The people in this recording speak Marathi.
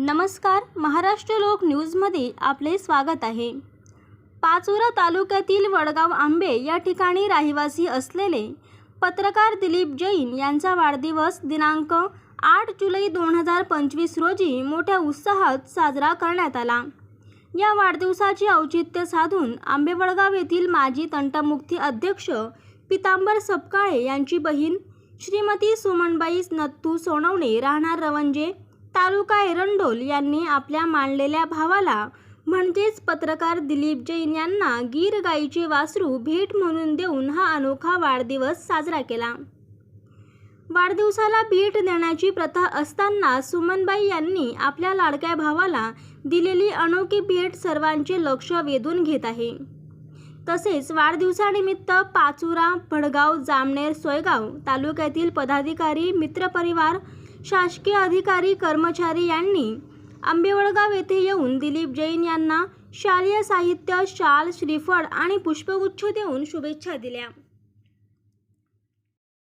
नमस्कार महाराष्ट्र लोक न्यूजमध्ये आपले स्वागत आहे. पाचोरा तालुक्यातील वडगाव आंबे या ठिकाणी रहिवासी असलेले पत्रकार दिलीप जैन यांचा वाढदिवस दिनांक आठ जुलै दोन हजार पंचवीस रोजी मोठ्या उत्साहात साजरा करण्यात आला. या वाढदिवसाचे औचित्य साधून आंबेवडगाव येथील माजी तंटमुक्ती अध्यक्ष पितांबर सपकाळे यांची बहीण श्रीमती सुमनबाई नत्तू सोनवणे राहणार रवंजे तालुका एरंडोल यांनी आपल्या मानलेल्या भावाला म्हणजेच पत्रकार दिलीप जैन यांना गीर गाईचे वासरू भेट म्हणून देऊन हा अनोखा वाढदिवस साजरा केला. वाढदिवसाला भेट देण्याची प्रथा असताना सुमनबाई यांनी आपल्या लाडक्या भावाला दिलेली अनोखी भेट सर्वांचे लक्ष वेधून घेत आहे. तसेच वाढदिवसानिमित्त पाचुरा भडगाव जामनेर सोयगाव तालुक्यातील पदाधिकारी मित्रपरिवार शासकीय अधिकारी कर्मचारी यांनी आंबेवळगाव येथे येऊन दिलीप जैन यांना शालेय साहित्य शाल श्रीफळ आणि पुष्पगुच्छ देऊन शुभेच्छा दिल्या.